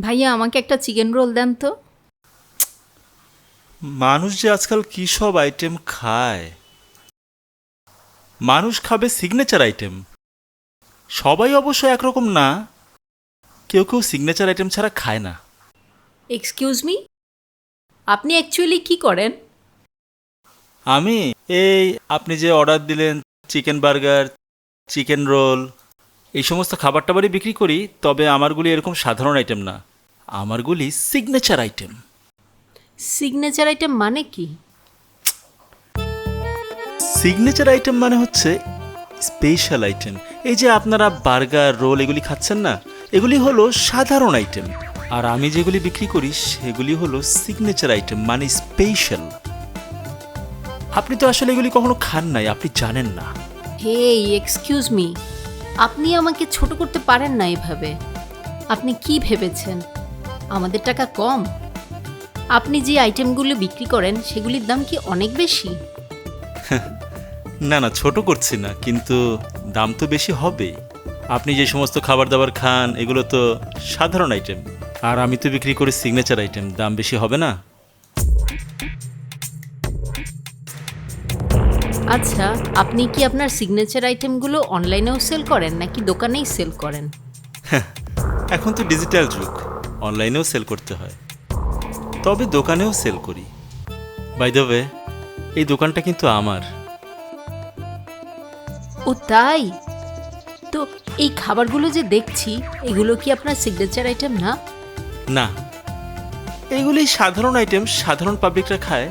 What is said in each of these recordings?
ভাইয়া আমাকে একটা চিকেন রোল দেন তো। মানুষ যে আজকাল কী সব আইটেম খায়? মানুষ খাবে সিগনেচার আইটেম সবাই অবশ্য একরকম না। কেউ কেউ সিগনেচার আইটেম ছাড়া খায় না। এক্সকিউজ মি আপনি অ্যাকচুয়ালি কি করেন? আমি এই আপনি যে অর্ডার দিলেন চিকেন বার্গার চিকেন রোল এই সমস্ত খাবার টাবারই বিক্রি করি তবে আমারগুলি এরকম সাধারণ আইটেম না। আমারগুলি সিগনেচার আইটেম সিগনেচার আইটেম মানে কি? সিগনেচার আইটেম মানে হচ্ছে স্পেশাল আইটেম এই যে আপনারা বার্গার রোল এগুলি খাচ্ছেন না এগুলি হলো সাধারণ আইটেম আর আমি যেগুলি বিক্রি করি সেগুলি হলো সিগনেচার আইটেম মানে স্পেশাল আপনি তো আসলে এগুলি কখনো খান নাই আপনি জানেন না। হে এক্সকিউজ মি আপনি আমাকে ছোট করতে পারেন না এভাবে। আপনি কি ভেবেছেন? আমাদের টাকা কম। আপনি যে আইটেমগুলো বিক্রি করেন সেগুলির দাম কি অনেক বেশি? না না ছোট করছি না কিন্তু দাম তো বেশি হবে। আপনি যে সমস্ত খাবার দাবার খান এগুলো তো সাধারণ আইটেম। আর আমি তো বিক্রি করি সিগনেচার আইটেম দাম বেশি হবে না? আচ্ছা আপনি কি আপনার সিগনেচার আইটেমগুলো অনলাইনেও সেল করেন নাকি দোকানেই সেল করেন? এখন তো ডিজিটাল যুগ। অনলাইনেও সেল করতে হয়। তবে দোকানেও সেল করি। বাই দ্য ওয়ে এই দোকানটা কিন্তু আমার। ও তাই? তো এই খাবারগুলো যে দেখছি এগুলো কি আপনার সিগনেচার আইটেম না? না। এগুলি সাধারণ আইটেম সাধারণ পাবলিকরা খায়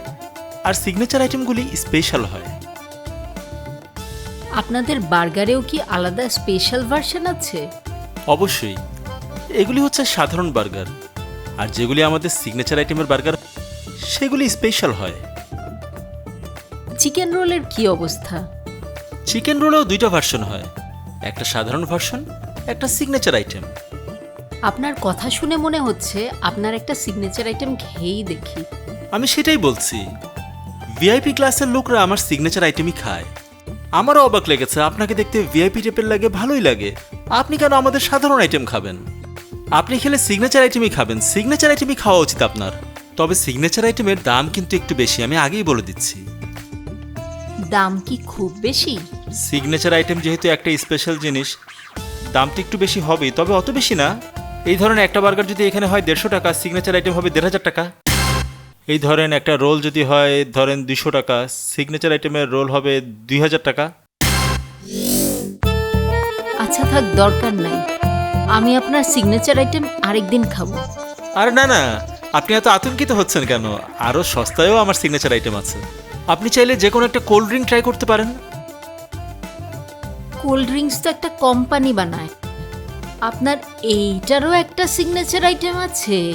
আর সিগনেচার আইটেমগুলি স্পেশাল হয়। আপনাদের বার্গারেও কি আলাদা স্পেশাল ভার্সন আছে? অবশ্যই। এগুলি হচ্ছে সাধারণ বার্গার। আর যেগুলি আমাদের সিগনেচার আইটেমের বার্গার সেগুলি স্পেশাল হয়। চিকেন রোলের কি অবস্থা? চিকেন রোলেও দুইটা ভার্সন হয়। একটা সাধারণ ভার্সন একটা সিগনেচার আইটেম আপনার কথা শুনে মনে হচ্ছে আপনার একটা সিগনেচার আইটেম খেয়েই দেখি। আমি সেটাই বলছি। ভিআইপি ক্লাসের লোকরা আমার সিগনেচার আইটেমই খায়। আমারও অবাক লেগেছে আপনাকে দেখতে ভিআইপি টেপের লাগে ভালোই লাগে। আপনি কেন আমাদের সাধারণ আইটেম খাবেন? আপনি খেলে সিগনেচার আইটেমই খাবেন। সিগনেচার আইটেমই খাওয়া উচিত আপনার। তবে সিগনেচার আইটেমের দাম কিন্তু একটু বেশি আমি আগেই বলে দিচ্ছি। দাম কি খুব বেশি? সিগনেচার আইটেম যেহেতু একটা স্পেশাল জিনিস দামটা একটু বেশি হবেই তবে অত বেশি না। এই ধরনের একটা বার্গার যদি এখানে হয় দেড়শো টাকা সিগনেচার আইটেম হবে দেড় হাজার টাকা। এই ধরেন একটা রোল যদি হয় ধরেন দুশো টাকা সিগনেচার আইটেমের রোল হবে দুই হাজার টাকা। আচ্ছা থাক দরকার নাই। আমি আপনার সিগনেচার আইটেম আরেকদিন খাব। আরে না না আপনি এত আতঙ্কিত হচ্ছেন কেন? আরও সস্তায়ও আমার সিগনেচার আইটেম আছে। আপনি চাইলে যে কোনো একটা কোল্ড ড্রিঙ্ক ট্রাই করতে পারেন। কোল্ড ড্রিঙ্কস তো একটা কোম্পানি বানায়। আপনার এইটারও একটা সিগনেচার আইটেম আছে।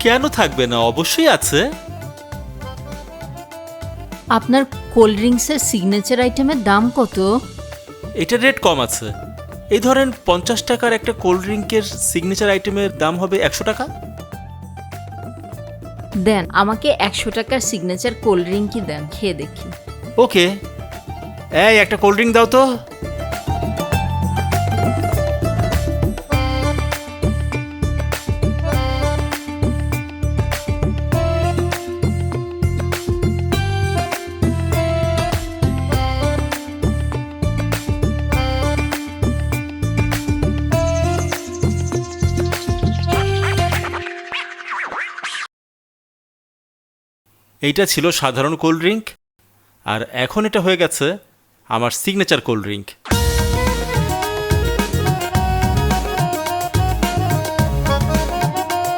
কেন থাকবে না? অবশ্যই আছে। আপনার কোল্ড ড্রিঙ্কসের সিগনেচার আইটেমের দাম কত? এটার রেট কম আছে। এই ধরেন পঞ্চাশ টাকার একটা কোল্ড ড্রিঙ্কের সিগনেচার আইটেমের দাম হবে একশো টাকা? দেন আমাকে একশো টাকার সিগনেচার কোল্ড ড্রিঙ্কই দেন খেয়ে দেখি। ওকে। এই একটা কোল্ড ড্রিঙ্ক দাও তো। এইটা ছিল সাধারণ কোল্ড ড্রিঙ্ক আর এখন এটা হয়ে গেছে আমার সিগনেচার কোল্ড ড্রিঙ্ক।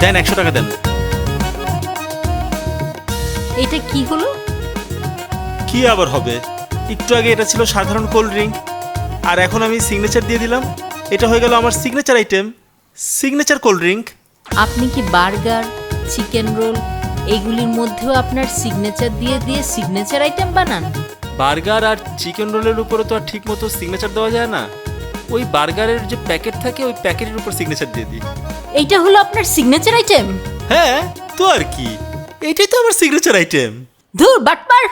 দেন একশো টাকা দেন। এটা কি হলো? কি আবার হবে? একটু আগে এটা ছিল সাধারণ কোল্ড ড্রিঙ্ক আর এখন আমি সিগনেচার দিয়ে দিলাম। এটা হয়ে গেল আমার signature item signature cold drink. আপনি কি বার্গার চিকেন রোল এগুলির মধ্যেও আপনার সিগনেচার দিয়ে দিয়ে সিগনেচার আইটেম বানান। বার্গার আর চিকেন রোলের উপরে তো আর ঠিক মতো সিগনেচার দেওয়া যায় না। ওই বার্গারের যে প্যাকেট থাকে ওই প্যাকেটের উপর সিগনেচার দিয়ে দিই। এইটা হলো আপনার সিগনেচার আইটেম হ্যাঁ তো আর কি। এইটাই তো আমার সিগনেচার আইটেম ধুর বাটপার!